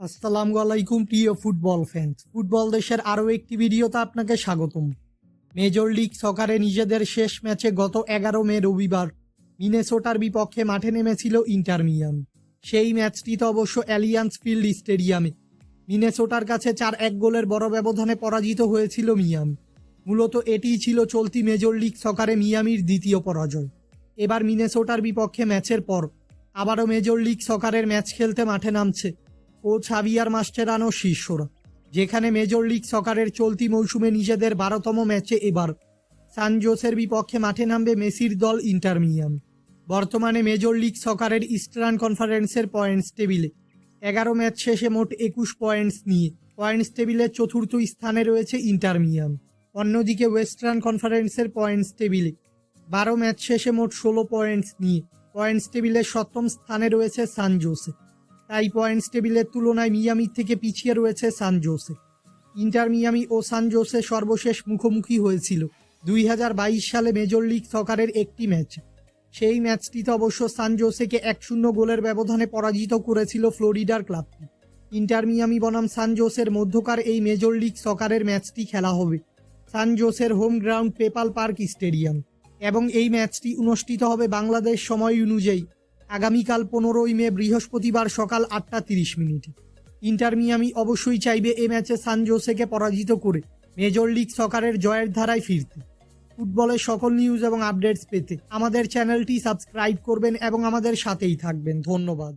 আসসালামু আলাইকুম, প্রিয় ফুটবল ফ্যান্স ফুটবল দেশের আরও একটি ভিডিওতে আপনাকে স্বাগতম। মেজর লিগ সকারে নিজেদের শেষ ম্যাচে গত এগারো মে রবিবার মিনেসোটার বিপক্ষে মাঠে নেমেছিল ইন্টার মিয়ামি সেই ম্যাচটিতে অবশ্য অ্যালিয়ান্স ফিল্ড স্টেডিয়ামে। মিনেসোটার কাছে চার এক গোলের বড় ব্যবধানে পরাজিত হয়েছিল মিয়ামি মূলত এটিই ছিল চলতি মেজর লিগ সকারে মিয়ামির দ্বিতীয় পরাজয়। এবার মিনেসোটার বিপক্ষে ম্যাচের পর আবারও মেজর লিগ সকারের ম্যাচ খেলতে মাঠে নামছে কোচ ছাবিয়ার মাস্টেরানো শিষ্যরা যেখানে মেজর লিগ সকারের চলতি মৌসুমে নিজেদের বারোতম ম্যাচে এবার সান জোসের বিপক্ষে মাঠে নামবে মেসির দল ইন্টার মিয়াম বর্তমানে মেজর লিগ সকারের ইস্টার্ন কনফারেন্সের পয়েন্টস টেবিলে, এগারো ম্যাচ শেষে মোট একুশ পয়েন্টস নিয়ে পয়েন্টস টেবিলের চতুর্থ স্থানে রয়েছে ইন্টার মিয়াম অন্যদিকে ওয়েস্টার্ন কনফারেন্সের পয়েন্টস টেবিলে, বারো ম্যাচ শেষে মোট ষোলো পয়েন্টস নিয়ে পয়েন্টস টেবিলের সপ্তম স্থানে রয়েছে সান জোসে। তাই পয়েন্টস টেবিলের তুলনায় মিয়ামির থেকে পিছিয়ে রয়েছে সান জোসে। ইন্টার মিয়ামি ও সান জোসে সর্বশেষ মুখোমুখি হয়েছিল। দুই হাজার বাইশ সালে মেজর লিগ সকারের একটি ম্যাচ। সেই ম্যাচটিতে অবশ্য সান জোসেকে এক শূন্য গোলের ব্যবধানে পরাজিত করেছিল ফ্লোরিডার ক্লাবটি ইন্টার মিয়ামি বনাম সান জোসের মধ্যকার এই মেজর লিগ সকারের ম্যাচটি খেলা হবে। San জোসের home ground PayPal Park stadium. এবং এই ম্যাচটি অনুষ্ঠিত হবে বাংলাদেশ সময় অনুযায়ী। আগামীকাল পনেরোই মে বৃহস্পতিবার সকাল আটটা তিরিশ মিনিটে। ইন্টার মিয়ামি অবশ্যই চাইবে এ ম্যাচে সান জোসেকে পরাজিত করে মেজর লিগ সকারের জয়ের ধারায় ফিরতে। ফুটবলের সকল নিউজ এবং আপডেটস পেতে আমাদের চ্যানেলটি সাবস্ক্রাইব করবেন এবং আমাদের সাথেই থাকবেন। ধন্যবাদ।